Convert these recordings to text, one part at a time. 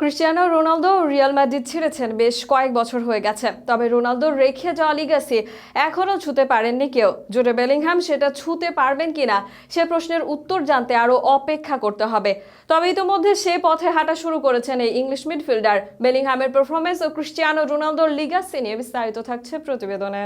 Cristiano Ronaldo Real Madrid ছেড়েছেন। বেশ কয়েক বছর হয়ে গেছে। তবে রোনালদোর রেখে যাওয়া লিগাসি এখনও ছুতে পারেননি কেউ। জোরে বেলিংহাম সেটা ছুতে পারবেন কিনা সে প্রশ্নের উত্তর জানতে আরও অপেক্ষা করতে হবে। তবে ইতোমধ্যে সে পথে হাঁটা শুরু করেছেন এই ইংলিশ মিডফিল্ডার। বেলিংহামের পারফরমেন্স ও ক্রিস্টিয়ানো রোনালদোর লিগাসি নিয়ে বিস্তারিত থাকছে প্রতিবেদনে।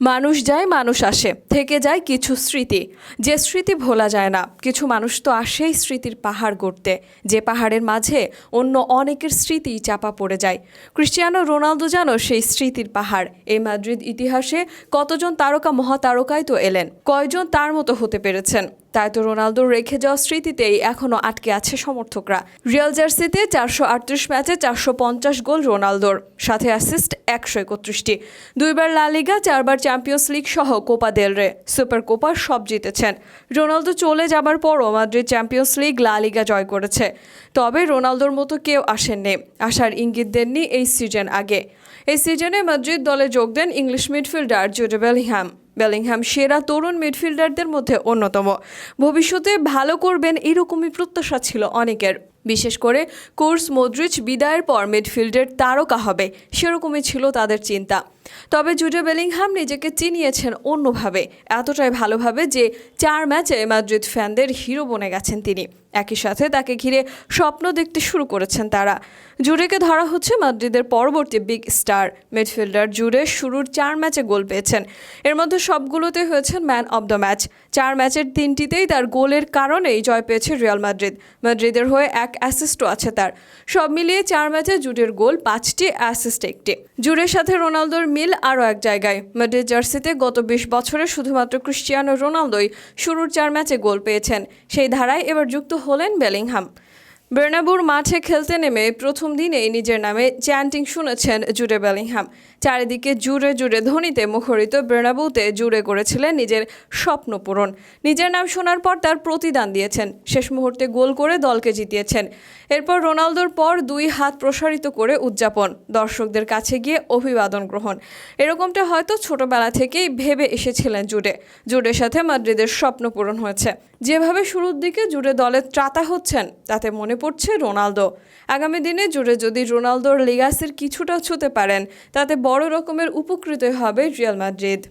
মানুষ যায়, মানুষ আসে। থেকে যায় কিছু স্মৃতি। যে স্মৃতি ভোলা যায় না। কিছু মানুষ তো আসেই স্মৃতির পাহাড় গড়তে। যে পাহাড়ের মাঝে অন্য অনেকের স্মৃতি চাপা পড়ে যায়। ক্রিস্টিয়ানো রোনালদো যেন সেই স্মৃতির পাহাড়। এই মাদ্রিদ ইতিহাসে কতজন তারকা মহাতারকায় তো এলেন। কয়জন তার মতো হতে পেরেছেন? তাই তো রোনালদোর রেখে যাওয়া স্মৃতিতেই এখনও আটকে আছে সমর্থকরা। রিয়াল জার্সিতে চারশো আটত্রিশ ম্যাচে চারশো পঞ্চাশ গোল রোনালদোর, সাথে অ্যাসিস্ট একশো একত্রিশটি। দুইবার লা লিগা, চারবার চ্যাম্পিয়ন্স লিগ সহ Copa del Rey, Super Copa সব জিতেছেন। রোনালদো চলে যাবার পরও মাদ্রিদ চ্যাম্পিয়ন্স লিগ লা লিগা জয় করেছে। তবে রোনালদোর মতো কেউ আসেননি, আসার ইঙ্গিত দেননি এই সিজন আগে। এই সিজনে মাদ্রিদ দলে যোগ দেন English midfielder Jude Bellingham. Bellingham সেরা তরুণ মিডফিল্ডারদের মধ্যে অন্যতম। ভবিষ্যতে ভালো করবেন এরকমই প্রত্যাশা ছিল অনেকের। বিশেষ করে কোর্স মদ্রিচ বিদায়ের পর মিডফিল্ডের তারকা হবে, সেরকমই ছিল তাদের চিন্তা। তবে জুডে বেলিংহাম নিজেকে চিনিয়েছেন অন্যভাবে, এতটাই ভালোভাবে যে চার ম্যাচে মাদ্রিদ ফ্যানদের হিরো বনে গেছেন তিনি। একই সাথে তাকে ঘিরে স্বপ্ন দেখতে শুরু করেছেন তারা। জুডেকে ধরা হচ্ছে মাদ্রিদের পরবর্তী বিগ স্টার। মিডফিল্ডার জুডে শুরুর চার ম্যাচে গোল পেয়েছেন। এর মধ্যে সবগুলোতে হয়েছেন ম্যান অব দ্য ম্যাচ। চার ম্যাচের তিনটিতেই তার গোলের কারণেই জয় পেয়েছে রিয়াল মাদ্রিদ। মাদ্রিদের হয়ে এক অ্যাসিস্টও আছে তার। সব মিলিয়ে চার ম্যাচে জুডের গোল পাঁচটি, অ্যাসিস্ট একটি। জুডের সাথে রোনালদোর মিল আরও এক জায়গায়। মাদ্রিদ জার্সিতে গত বিশ বছরে শুধুমাত্র ক্রিস্টিয়ানো রোনালদোই শুরুর চার ম্যাচে গোল পেয়েছেন। সেই ধারায় এবার যুক্ত হলেন বেলিংহাম। বের্নাবুর মাঠে খেলতে নেমে প্রথম দিনেই নিজের নামে চ্যান্টিং শুনেছেন জুড়ে বেলিংহাম। চারিদিকে জুড়ে জুড়ে ধ্বনিতে মুখরিত বের্নাবুতে জুড়ে করেছিলেন নিজের স্বপ্ন পূরণ। নিজের নাম শোনার পর তার প্রতিদান দিয়েছেন। শেষ মুহূর্তে গোল করে দলকে জিতিয়েছেন। এরপর রোনালদোর পর দুই হাত প্রসারিত করে উদযাপন, দর্শকদের কাছে গিয়ে অভিবাদন গ্রহণ। এরকমটা হয়তো ছোটবেলা থেকেই ভেবে এসেছিলেন জুডে। জুডের সাথে মাদ্রিদের স্বপ্ন পূরণ হয়েছে। যেভাবে শুরুর দিকে জুড়ে দলে ত্রাতা হচ্ছেন, তাতে মনে পড়ছে রোনালদো। আগামী দিনে জুড়ে যদি রোনালদোর লিগাসের কিছুটা ছুতে পারেন, তাতে বড় রকমের উপকৃত হবে রিয়াল মাদ্রিদ।